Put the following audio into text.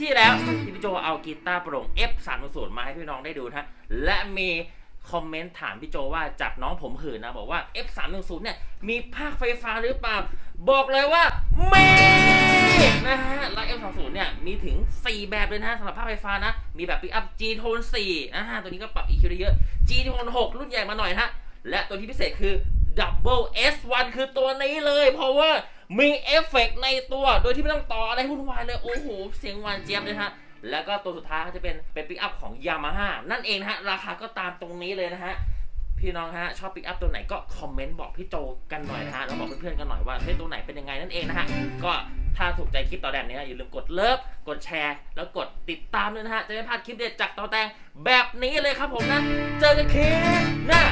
ที่แล้วที่พี่โจเอากีตาร์โปร่ง F 3 0 มาให้พี่น้องได้ดูนะและมีคอมเมนต์ถามพี่โจว่าจากน้องผมหืนนะ บอกว่า F 3 1 0 เนี่ย มีภาคไฟฟ้าหรือเปล่า บอกเลยว่ามีนะฮะแล้ว F 3 0 เนี่ย มีถึง 4 แบบเลยนะสำหรับภาคไฟฟ้านะ มีแบบปิกอัพ G Tone 4นะฮะตัวนี้ก็ปรับ EQ ได้เยอะ G Tone 6 รุ่นใหญ่มาหน่อยนะฮะและตัวที่พิเศษคือ Double S1 คือตัวนี้เลยเพราะว่า มีเอฟเฟกต์ในตัว โดยที่ไม่ต้องต่ออะไรวุ่นวายเลย โอ้โห เสียงหวานเจี๊ยบเลยฮะ แล้วก็ตัวสุดท้ายก็จะเป็นเป็นปิกอัพของ Yamaha นั่นเองนะฮะ ราคาก็ตามตรงนี้เลยนะฮะ พี่น้องฮะ ชอบปิกอัพตัวไหนก็คอมเมนต์บอกพี่โจกันหน่อยนะฮะ แล้วบอกเพื่อนๆกันหน่อยว่าเฮ้ยตัวไหนเป็นยังไงนั่นเองนะฮะ ก็ถ้าถูกใจคลิปต่อแดนนี้นะอย่าลืมกดเลิฟ กดแชร์ แล้วกดติดตามด้วยนะฮะ จะไม่พลาดคลิปเด็ดจากต่อแตงแบบนี้เลยครับผมนะ เจอกันคลิปหน้า